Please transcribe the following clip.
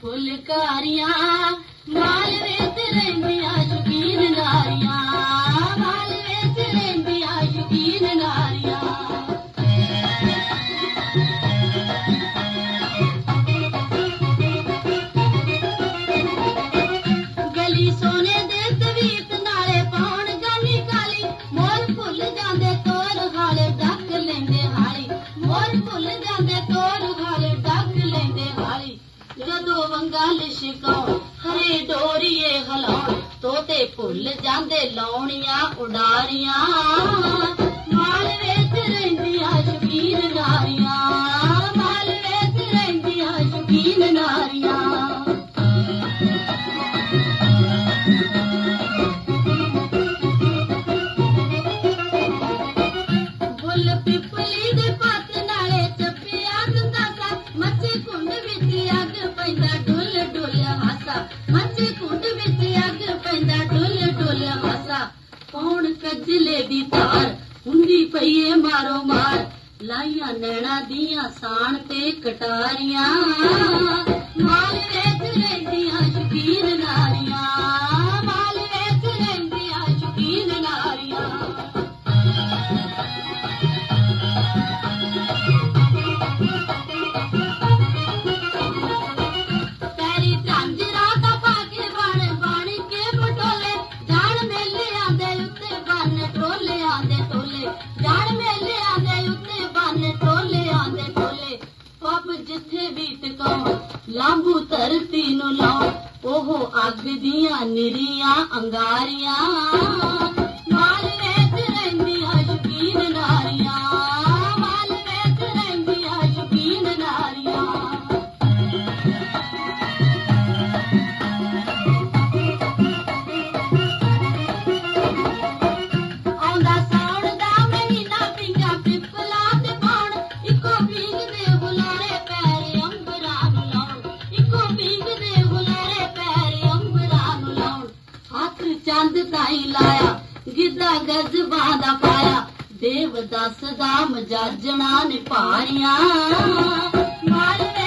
फुलकारियां माल वेत रहंदी मारो शिकाओ हरे डोरिए हलाओ तोते भुल जांदे लौनिया उडारिया माल वेच नारिया माल वेच नारिया पिपली दे पत्ते ਕੌਣ ਕੱਜਲੇ ਦੀ ਧਾਰ, ਹੁੰਦੀ ਪਈਏ ਮਾਰੋ ਮਾਰ। ਲਾਈਆਂ ਨੈਣਾ ਦੀਆਂ ਸਾਣ ਤੇ ਕਟਾਰੀਆਂ। ਮਾਲ ਵੇਚ टोले आंदे टोले जान मेले आंदे उत्ते टोले आंदे टोले। पप जिथे भी टकाओ लांबू तरती नु ओहो अग दिया निरिया अंगारिया। ਚੰਦ ਤਾਈ ਲਾਇਆ ਗਿੱਧਾ ਗਜਬਾਂ ਦਾ ਪਾਇਆ। ਦੇਵਦਾਸ ਦਾ ਮਜਾਜਣਾ ਨਿਭਾਰੀਆਂ ਮਾਲ ਵੇਚ